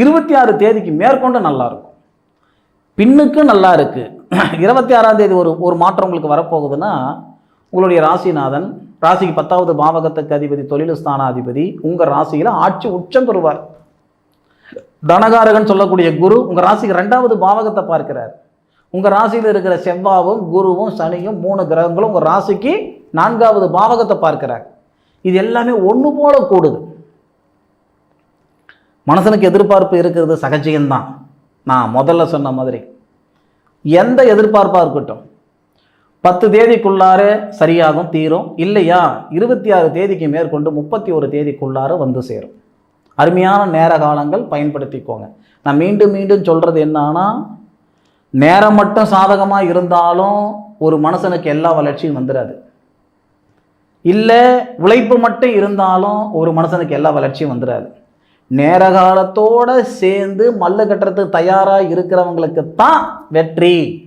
இருபத்தி ஆறு தேதிக்கு மேற்கொண்டு நல்லா இருக்கும் பின்னுக்கு நல்லா இருக்குது இருபத்தி ஆறாம் தேதி ஒரு ஒரு மாற்றம் உங்களுக்கு வரப்போகுதுன்னா உங்களுடைய ராசிநாதன் ராசிக்கு பத்தாவது பாவகத்துக்கு அதிபதி தொழில் ஸ்தானாதிபதி உங்கள் ராசியில் ஆட்சி உச்சம் பெறுவார். தனகாரகன் சொல்லக்கூடிய குரு உங்கள் ராசிக்கு ரெண்டாவது பாவகத்தை பார்க்கிறார். உங்கள் ராசியில் இருக்கிற செவ்வாவும் குருவும் சனியும் மூணு கிரகங்களும் உங்கள் ராசிக்கு நான்காவது பாவகத்தை பார்க்கிறார். இது எல்லாமே ஒன்று போல கூடுது. மனுஷனுக்கு எதிர்பார்ப்பு இருக்கிறது சகஜயம்தான் நான் முதல்ல சொன்ன மாதிரி. எந்த எதிர்பார்ப்பாக இருக்கட்டும். பத்து தேதிக்குள்ளார சரியாகும் தீரும். இல்லையா? இருபத்தி ஆறு தேதிக்கு மேற்கொண்டு முப்பத்தி ஒரு தேதிக்குள்ளார வந்து சேரும். அருமையான நேர காலங்கள் பயன்படுத்திக்கோங்க. நான் மீண்டும் மீண்டும் சொல்கிறது என்னன்னா நேரம் மட்டும் சாதகமாக இருந்தாலும் ஒரு மனுஷனுக்கு எல்லா வளர்ச்சியும் வந்துடாது இல்லை உழைப்பு மட்டும் இருந்தாலும் ஒரு மனுஷனுக்கு எல்லா வளர்ச்சியும் வந்துடாது நேரகாலத்தோட சேர்ந்து மல்லு கட்டுறதுக்கு தயாராக இருக்கிறவங்களுக்கு தான் வெற்றி.